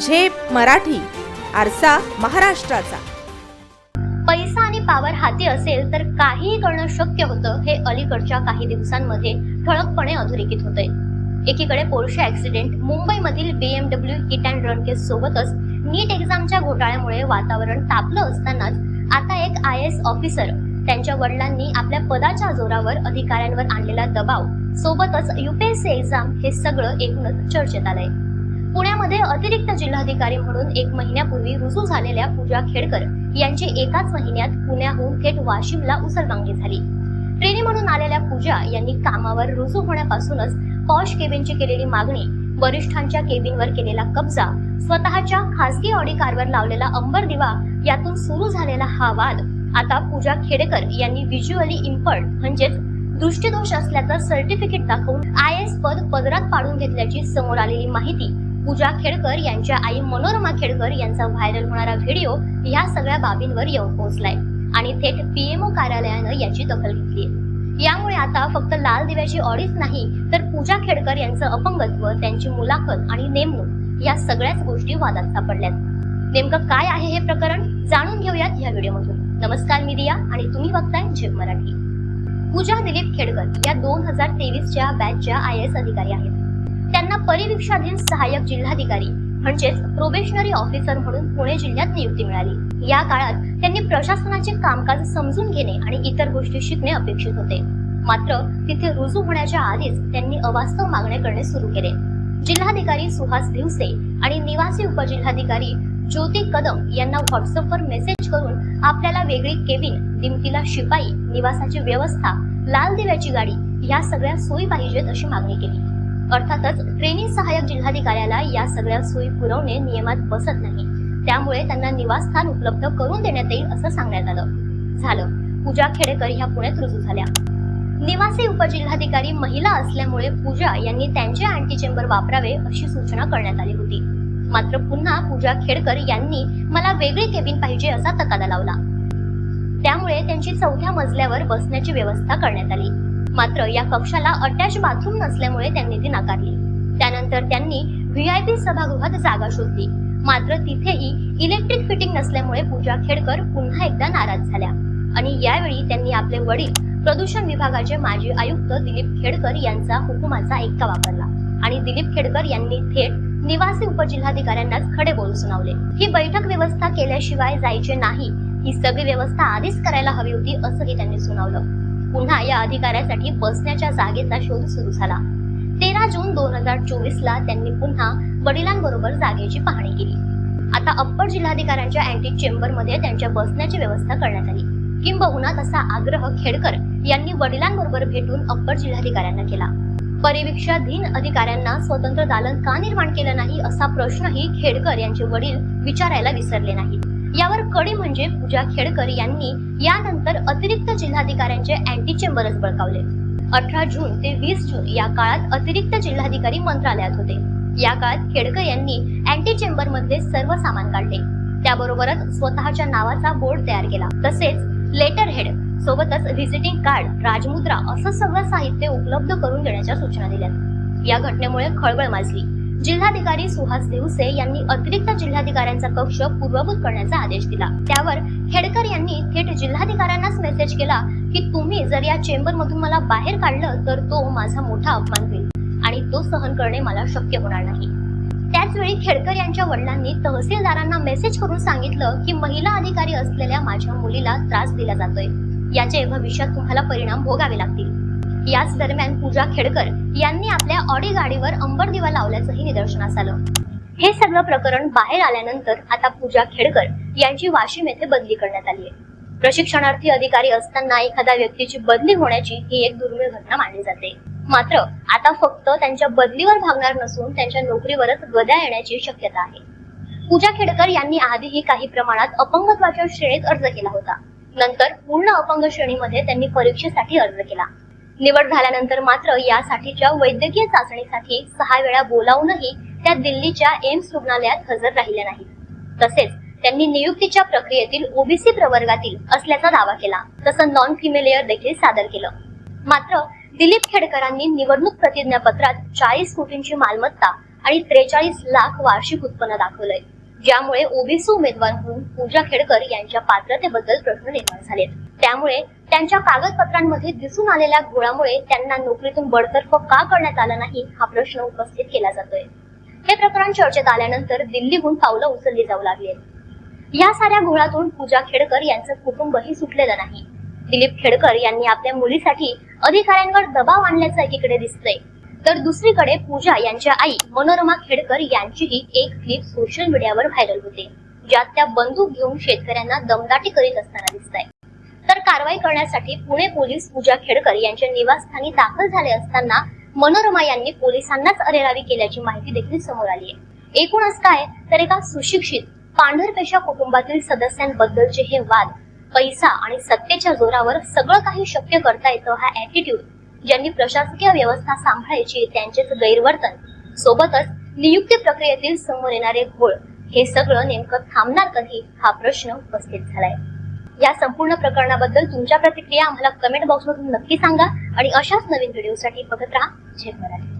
झेप मराठी आरसा महाराष्ट्राचा. पैसा आणि पावर हाती असेल तर काहीही करणं शक्य होतं हे अलीकडच्या काही दिवसांमध्ये ठळकपणे अधोरेखित होते एकीकडे पोर्शे ऍक्सिडेंट मुंबईमधील BMW hit and run case सोबतच नीट एक्झामच्या घोटाळ्यामुळे वातावरण तापलं असतानाच आता एक आय एस ऑफिसर त्यांच्या वडिलांनी आपल्या पदाच्या जोरावर अधिकाऱ्यांवर आणलेला दबाव सोबतच युपीएससी एक्झाम हे सगळं एकूणच चर्चेत आलंय. पुण्यामध्ये अतिरिक्त जिल्हाधिकारी म्हणून एक महिन्यापूर्वी रुजू झालेल्या पूजा खेडकर यांची एकाच महिन्यात पुण्याहून थेट वाशिमला उसलबांगली झाली. ट्रेनी म्हणून आलेल्या पूजा यांनी कामावर रुजू होण्यापासूनच पॉश केबिनची केलेली मागणी वरिष्ठांच्या केबिनवर केलेला कब्जा स्वतःच्या खासगी ऑडी कारवर लावलेला अंबर दिवा यातून सुरू झालेला हा वाद आता पूजा खेडेकर यांनी व्हिज्युअली इम्पर्ड म्हणजेच दृष्टीदोष असल्याचं सर्टिफिकेट दाखवून आय एस पद पदरात पाडून घेतल्याची समोर आलेली माहिती पूजा खेडकर यांच्या आई मनोरमा खेडकर यांचा व्हायरल होणारा व्हिडिओ या सगळ्या बाबींवर येऊन पोहोचलाय. आणि थेट पीएमओ कार्यालयानं याची दखल घेतली यामुळे आता फक्त लाल दिव्याची ऑडीच नाही तर पूजा खेडकर यांचं अपंगत्व त्यांची मुलाखत आणि नेमणूक या सगळ्याच गोष्टी वादात सापडल्यात. नेमकं काय आहे हे प्रकरण जाणून घेऊयात या व्हिडिओमधून. नमस्कार मी दिया आणि तुम्ही बघताय झेप मराठी. पूजा दिलीप खेडकर या दोन हजार तेवीसच्या बॅचच्या आय एस अधिकारी आहेत. त्यांना परिवीक्षाधीन सहाय्यक जिल्हाधिकारी म्हणजेच प्रोबेशनरी ऑफिसर म्हणून पुणे जिल्ह्यात नियुक्ती मिळाली. या काळात त्यांनी प्रशासनाचे कामकाज समजून घेणे आणि इतर गोष्टी शिकणे अपेक्षित होते. मात्र तिथे रुजू होण्याच्या आधीच त्यांनी अवास्तव मागणे करणे सुरू केले. जिल्हाधिकारी सुहास दिवसे आणि निवासी उपजिल्हाधिकारी ज्योती कदम यांना व्हॉट्सअपवर मेसेज करून आपल्याला वेगळी केबिन दिमतीला शिपाई निवासाची व्यवस्था लाल दिव्याची गाडी या सगळ्या सोयी पाहिजेत अशी मागणी केली. अर्थातच ट्रेनिंग सहाय्यक जिल्हाधिकाऱ्याला या सगळ्या सोयी पुरवणे नियमात बसत नाही. त्यामुळे त्यांना निवासस्थान उपलब्ध करून देण्यात येईल असं सांगण्यात आलं. झालं. पूजा खेडेकर ह्या पुण्यात रुजू झाल्या. निवासी उपजिल्हाधिकारी महिला असल्यामुळे पूजा यांनी त्यांचे अँटी चेंबर वापरावे अशी सूचना करण्यात आली होती. मात्र पुन्हा पूजा खेडकर यांनी मला वेगळी केबिन पाहिजे असा तकादा लावला. त्यामुळे त्यांची चौथ्या मजल्यावर बसण्याची व्यवस्था करण्यात आली. मात्र या कक्षाला अटॅच बाथरूम नसल्यामुळे त्यांनी ती नाकारली. त्यानंतर त्यांनी व्हीआयपी सभागृहात जागा शोधली. मात्र तिथेही इलेक्ट्रिक फिटिंग नसल्यामुळे पूजा खेडकर पुन्हा एकदा नाराज झाल्या. आणि यावेळी त्यांनी आपले वडील प्रदूषण विभागाचे माजी आयुक्त दिलीप खेडकर यांचा हुकुमाचा ऐका वापरला. आणि दिलीप खेडकर यांनी थेट निवासी उपजिल्हाधिकाऱ्यांनाच खडे बोल सुनावले. ही बैठक व्यवस्था केल्याशिवाय जायचे नाही. ही सगळी व्यवस्था आधीच करायला हवी होती असंही त्यांनी सुनावलं. पुन्हा या अधिकाऱ्यासाठी बसण्याच्या जागेचा शोध सुरू झाला. तेरा जून दोन हजार चोवीस ला त्यांनी पुन्हा वडिलांबरोबर जागेची पाहणी केली. आता अप्पर जिल्हाधिकाऱ्यांच्या अँटी चेंबरमध्ये त्यांच्या बसण्याची व्यवस्था करण्यात आली. किंबहुना तसा आग्रह खेडकर यांनी वडिलांबरोबर भेटून अप्पर जिल्हाधिकाऱ्यांना केला. परिवीक्षाधीन अधिकाऱ्यांना स्वतंत्र दालन का निर्माण केलं नाही असा प्रश्नही खेडकर यांचे वडील विचारायला विसरले नाहीत. यावर कडी म्हणजे पूजा खेडकर यांनी यानंतर अतिरिक्त जिल्हाधिकाऱ्यांचे अँटी चेंबरच बळकावले. अठरा जून ते वीस जून या काळात अतिरिक्त जिल्हाधिकारी मंत्रालयात होते. या काळात खेडकर यांनी अँटी चेंबर मधले सर्व सामान काढले. त्याबरोबरच स्वतःच्या नावाचा बोर्ड तयार केला. तसेच लेटर हेड सोबतच व्हिजिटिंग कार्ड राजमुद्रा असं सगळं साहित्य उपलब्ध करून देण्याच्या सूचना दिल्या या घटनेमुळे खळबळ माजली. जिल्हाधिकारी सुहास देवसे यांनी अतिरिक्त जिल्हाधिकाऱ्यांचा कक्ष पूर्वभूत करण्याचा आदेश दिला. त्यावर खेडकर यांनी थेट जिल्हाधिकाऱ्यांनाच मेसेज केला की तुम्ही जर या चेंबर मधून मला बाहेर काढलं तर तो माझा मोठा अपमान होईल आणि तो सहन करणे मला शक्य होणार नाही. त्याचवेळी खेडकर यांच्या वडिलांनी तहसीलदारांना मेसेज करून सांगितलं की महिला अधिकारी असलेल्या माझ्या मुलीला त्रास दिला जातोय. याचे भविष्यात तुम्हाला परिणाम भोगावे लागतील. याच दरम्यान पूजा खेडकर यांनी आपल्या ऑडी गाडीवर अंबर दिवा लावल्याचंही निदर्शनास आलं. हे सगळं प्रकरण बाहेर आल्यानंतर आता पूजा खेडकर यांची वाशिम येथे बदली करण्यात आली आहे. प्रशिक्षणार्थी अधिकारी असताना एखाद्या व्यक्तीची बदली होण्याची ही एक दुर्मिळ घटना मानली जाते. मात्र आता फक्त त्यांच्या बदलीवर भागणार नसून त्यांच्या नोकरीवरच गद्या येण्याची शक्यता आहे. पूजा खेडकर यांनी आधीही काही प्रमाणात अपंगत्वाच्या श्रेणीत अर्ज केला होता. नंतर पूर्ण अपंग श्रेणीमध्ये त्यांनी परीक्षेसाठी अर्ज केला. निवड झाल्यानंतर मात्र यासाठीच्या वैद्यकीय चाचणीसाठी सहा वेळा बोलावूनही त्या दिल्लीच्या एम्स रुग्णालयात हजर राहिल्या नाहीत. तसेच त्यांनी नियुक्तीच्या प्रक्रियेतील ओबीसी प्रवर्गातील असल्याचा दावा केला. तसं नॉन फिमेलियर देखील सादर केलं. मात्र दिलीप खेडकरांनी निवडणूक प्रतिज्ञापत्रात चाळीस कोटींची मालमत्ता आणि त्रेचाळीस लाख वार्षिक उत्पन्न दाखवलंय. ज्यामुळे ओबीसी उमेदवार म्हणून पूजा खेडकर यांच्या पात्रतेबद्दल प्रश्न निर्माण झालेत. त्यामुळे त्यांच्या कागदपत्रांमध्ये दिसून आलेल्या घोळामुळे त्यांना नोकरीतून बडतर्फ का करण्यात आलं नाही हा प्रश्न उपस्थित केला जातोय. हे प्रकरण चर्चेत आल्यानंतर दिल्लीहून पावलं उचलली जाऊ लागली या साऱ्या घोळातून पूजा खेडकर यांचं कुटुंबही सुटलेलं नाही. दिलीप खेडकर यांनी आपल्या मुलीसाठी अधिकाऱ्यांवर दबाव आणल्याचं एकीकडे दिसतंय. तर दुसरीकडे पूजा यांच्या आई मनोरमा खेडकर यांचीही एक क्लिप सोशल मीडियावर व्हायरल होते ज्यात त्या बंदूक घेऊन शेतकऱ्यांना दमदाटी करीत असताना दिसत आहे कारवाई करण्यासाठी पुणे पोलीस पूजा खेडकर यांच्या निवासस्थानी दाखल झाले असताना मनोरमा यांनी पोलिसांनाच अरेरावी केल्याची माहिती देखील समोर आली आहे. एकूणच काय? तर एका सुशिक्षित पांढरपेशा कुटुंबातील सदस्यांबद्दलचे हे वाद पैसा आणि सत्तेच्या जोरावर सगळं काही शक्य करता येतं हा ऍटिट्यूड ज्यांनी प्रशासकीय व्यवस्था सांभाळायची त्यांचेच गैरवर्तन. सोबतच नियुक्ती प्रक्रियेतील समोर येणारे घोळ हे सगळं नेमकं थांबणार कधी? हा प्रश्न उपस्थित झालाय. या संपूर्ण प्रकरणाबद्दल तुमच्या प्रतिक्रिया आम्हाला कमेंट बॉक्समधून नक्की सांगा आणि अशाच नवीन व्हिडिओसाठी बघत राहा. झेप मराठी